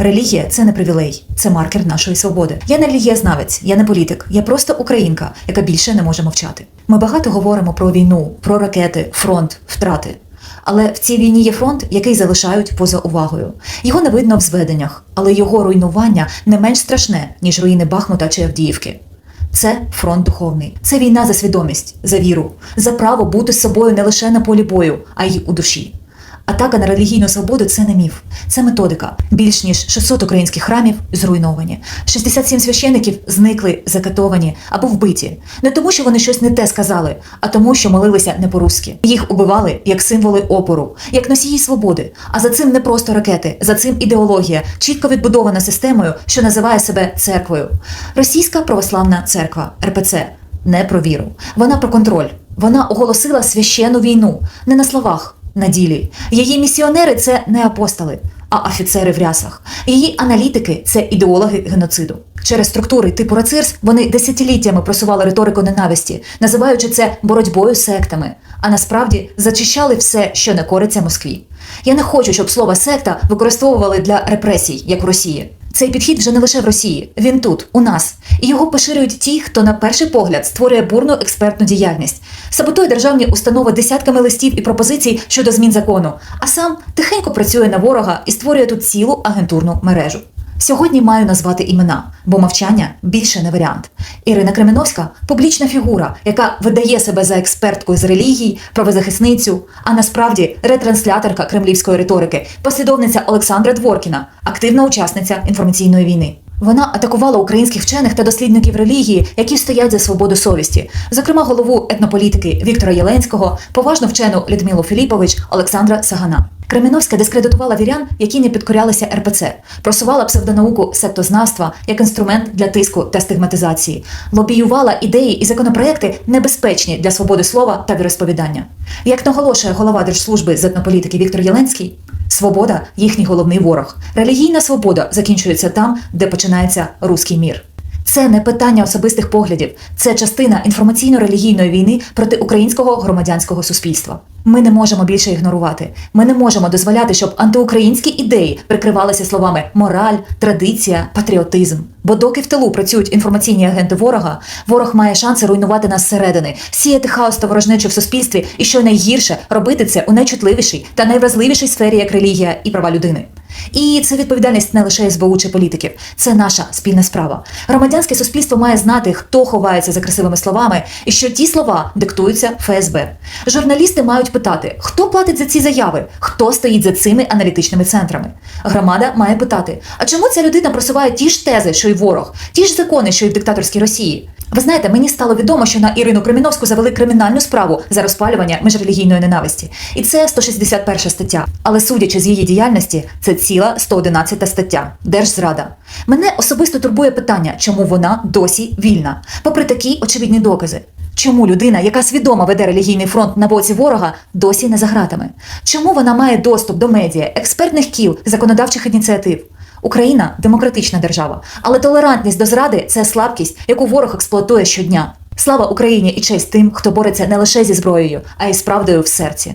Релігія це не привілей, це маркер нашої свободи. Я не релігієзнавець, я не політик, я просто українка, яка більше не може мовчати. Ми багато говоримо про війну, про ракети, фронт, втрати. Але в цій війні є фронт, який залишають поза увагою. Його не видно в зведеннях, але його руйнування не менш страшне, ніж руїни Бахмута чи Авдіївки. Це фронт духовний. Це війна за свідомість, за віру, за право бути з собою не лише на полі бою, а й у душі. Атака на релігійну свободу це не міф, це методика. Більш ніж 600 українських храмів зруйновані. 67 священиків зникли, закатовані або вбиті. Не тому, що вони щось не те сказали, а тому, що молилися не по-руськи. Їх убивали як символи опору, як носії свободи. А за цим не просто ракети, за цим ідеологія, чітко відбудована системою, що називає себе церквою. Російська православна церква РПЦ не про віру. Вона про контроль. Вона оголосила священну війну не на словах на ділі. Її місіонери це не апостоли, а офіцери в рясах. Її аналітики це ідеологи геноциду. Через структури типу РАЦИРС вони десятиліттями просували риторику ненависті, називаючи це боротьбою з сектами, а насправді зачищали все, що не кориться Москві. Я не хочу, щоб слово секта використовували для репресій, як в Росії. Цей підхід вже не лише в Росії, він тут, у нас, і його поширюють ті, хто на перший погляд створює бурну експертну діяльність, саботує державні установи десятками листів і пропозицій щодо змін закону, а сам тихенько працює на ворога і створює тут цілу агентурну мережу. Сьогодні маю назвати імена, бо мовчання більше не варіант. Ірина Кременовська публічна фігура, яка видає себе за експертку з релігій, правозахисницю, а насправді ретрансляторка кремлівської риторики, послідовниця Олександра Дворкіна, активна учасниця інформаційної війни. Вона атакувала українських вчених та дослідників релігії, які стоять за свободу совісті, зокрема голову етнополітики Віктора Єленського, поважну вчену Людмилу Філіпович, Олександра Сагана. Кременовська дискредитувала вірян, які не підкорялися РПЦ, просувала псевдонауку сектознавства як інструмент для тиску та стигматизації, лобіювала ідеї і законопроекти небезпечні для свободи слова та віросповідання. Як наголошує голова держслужби з етнополітики Віктор Єленський, свобода їхній головний ворог. Релігійна свобода закінчується там, де починається руський мір. Це не питання особистих поглядів, це частина інформаційно-релігійної війни проти українського громадянського суспільства. Ми не можемо більше ігнорувати. Ми не можемо дозволяти, щоб антиукраїнські ідеї прикривалися словами мораль, традиція, патріотизм. Бо доки в тилу працюють інформаційні агенти ворога, ворог має шанси руйнувати нас зсередини, сіяти хаос та ворожнечу в суспільстві, і що найгірше робити це у найчутливішій та найвразливішій сфері, як релігія і права людини. І це відповідальність не лише СБУ чи політиків, це наша спільна справа. Громадянське суспільство має знати, хто ховається за красивими словами, і що ті слова диктуються ФСБ. Журналісти мають питати, хто платить за ці заяви, хто стоїть за цими аналітичними центрами. Громада має питати: а чому ця людина просуває ті ж тези, що й ворог, ті ж закони, що й в диктаторській Росії? Ви знаєте, мені стало відомо, що на Ірину Креміновську завели кримінальну справу за розпалювання міжрелігійної ненависті, і це 161 стаття. Але судячи з її діяльності, це ціла 111 стаття Держзрада. Мене особисто турбує питання, чому вона досі вільна, попри такі очевидні докази. Чому людина, яка свідомо веде релігійний фронт на боці ворога, досі не за гратами? Чому вона має доступ до медіа, експертних кіл, законодавчих ініціатив? Україна демократична держава, але толерантність до зради це слабкість, яку ворог експлуатує щодня. Слава Україні і честь тим, хто бореться не лише зі зброєю, а й з правдою в серці.